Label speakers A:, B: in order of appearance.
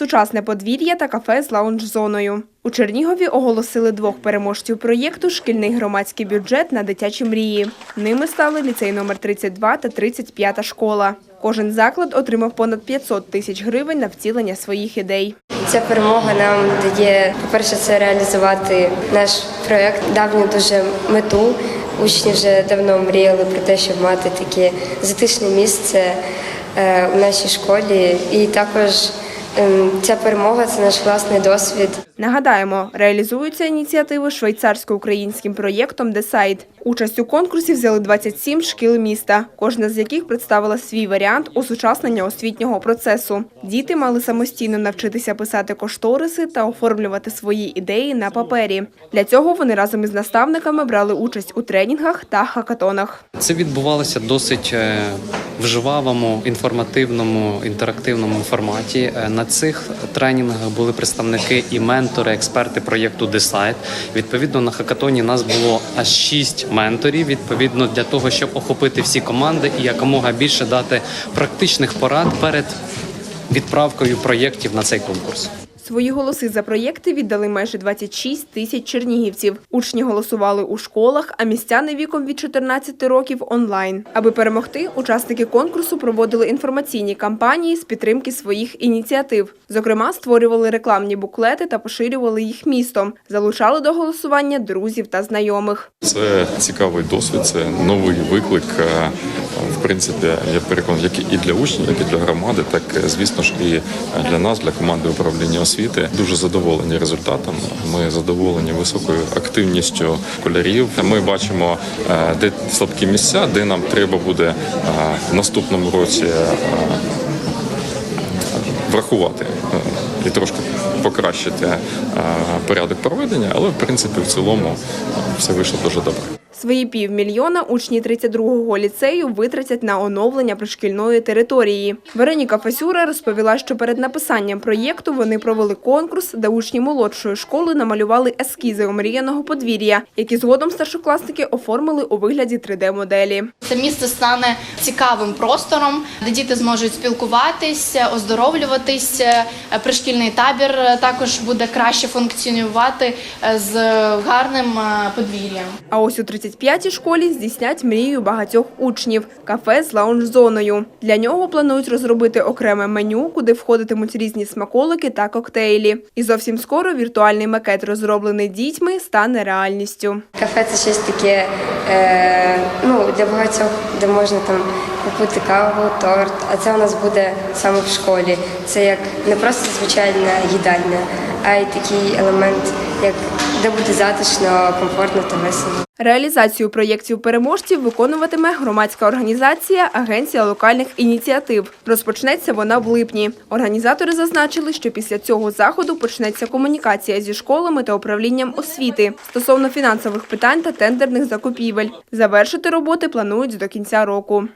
A: сучасне подвір'я та кафе з лаунж-зоною. У Чернігові оголосили двох переможців проєкту Шкільний громадський бюджет на дитячі мрії. Ними стали ліцей номер 32 та 35 школа. Кожен заклад отримав понад 500 тисяч гривень на втілення своїх ідей.
B: Ця перемога нам дає, по-перше, це реалізувати наш проєкт, давню дуже мету. Учні вже давно мріяли про те, щоб мати таке затишне місце е, у нашій школі. І також ця перемога це наш власний досвід.
A: Нагадаємо, реалізуються ініціативи швейцарсько-українським проєктом «Десайд». Участь у конкурсі взяли 27 шкіл міста, кожна з яких представила свій варіант осучаснення освітнього процесу. Діти мали самостійно навчитися писати кошториси та оформлювати свої ідеї на папері. Для цього вони разом із наставниками брали участь у тренінгах та хакатонах.
C: Це відбувалося досить е, в жвавому, інформативному, інтерактивному форматі. Е, На цих тренінгах були представники і ментори, експерти проєкту Decide. Відповідно, на хакатоні нас було аж шість менторів. Відповідно, для того, щоб охопити всі команди і якомога більше дати практичних порад перед відправкою проєктів на цей конкурс.
A: Свої голоси за проєкти віддали майже 26 тисяч чернігівців. Учні голосували у школах, а містяни віком від 14 років онлайн. Аби перемогти, учасники конкурсу проводили інформаційні кампанії з підтримки своїх ініціатив. Зокрема, створювали рекламні буклети та поширювали їх містом, залучали до голосування друзів та знайомих.
D: Це цікавий досвід, це новий виклик. Принципі, я переконаний, як і для учнів, як і для громади, так звісно ж і для нас, для команди управління освіти. Дуже задоволені результатом. Ми задоволені високою активністю школярів. Ми бачимо, е, де слабкі місця, де нам треба буде е, в наступному році е, врахувати і трошки покращити порядок проведення, але в принципі в цілому все вийшло дуже добре.
A: Свої півмільйона учні 32-го ліцею витратять на оновлення пришкільної території. Вероніка Фасюра розповіла, що перед написанням проєкту вони провели конкурс, де учні молодшої школи намалювали ескізи омріяного подвір'я, які згодом старшокласники оформили у вигляді 3D-моделі.
E: Це місце стане цікавим простором, де діти зможуть спілкуватись, оздоровлюватись. Е, Пришкільний табір також буде краще функціонувати з гарним е, подвір'ям.
A: А ось у 35-й школі здійснять мрію багатьох учнів – кафе з лаунж-зоною. Для нього планують розробити окреме меню, куди входитимуть різні смаколики та коктейлі. І зовсім скоро віртуальний макет, розроблений дітьми, стане реальністю.
B: Кафе це щось таке е, ну, для багатьох, де можна там купити каву, торт. А це у нас буде саме в школі. Це як не просто звичайна їдальня, а й такий елемент, як де буде затишно, комфортно та весело.
A: Реалізацію проєктів переможців виконуватиме громадська організація Агенція локальних ініціатив. Розпочнеться вона в липні. Організатори зазначили, що після цього заходу почнеться комунікація зі школами та управлінням освіти стосовно фінансових питань та тендерних закупівель. Завершити роботи планують до кінця року.